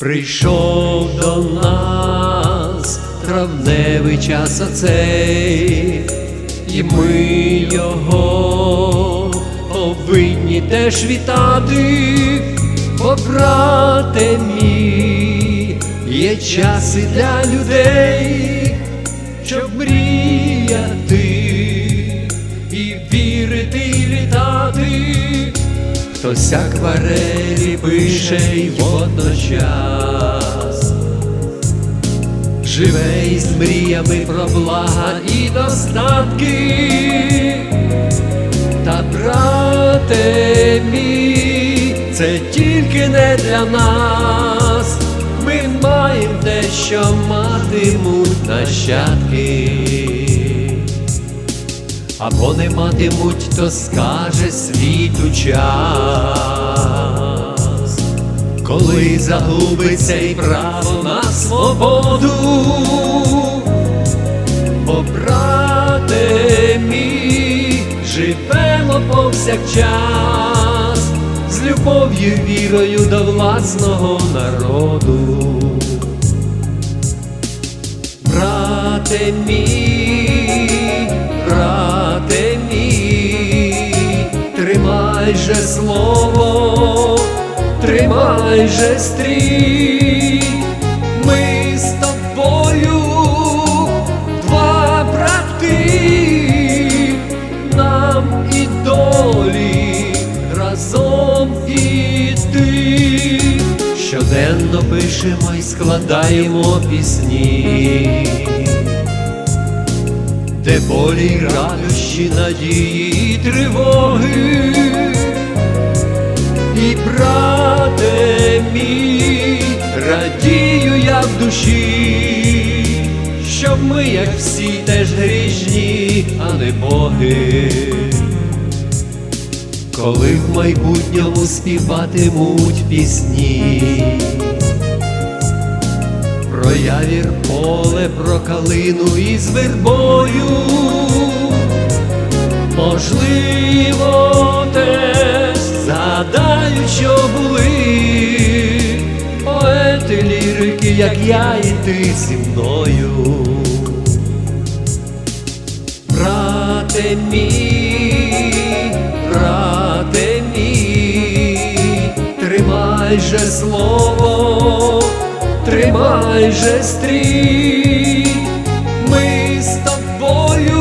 Прийшов до нас травневий час оцей, і ми його повинні теж вітати, бо брате мій, є час і для людей, щоб мріяти Хтось акварелі пише й водночас. Живе із мріями про блага і достатки, та брате мій, це тільки не для нас. Ми маємо те, що матимуть нащадки або не матимуть, то скаже світу час, коли загубиться і право на свободу, бо брате мій, живемо повсякчас з любов'ю, вірою до власного народу. Брате мій, тримай же слово, тримай же стрій, ми з тобою, два брати, нам і долі разом іти. Щоденно пишемо і складаємо пісні, де болі радощі, надії і тривоги, і брате мій, радію я в душі, щоб ми, як всі, теж грішні, а не боги. Коли в майбутньому співатимуть пісні, про явір поле, про калину із вербою, можливо, теж згадають, що були поети лірики, як я і ти зі мною. Брате мій, брате мій, тримай же слово, тримай же стрій, ми з тобою.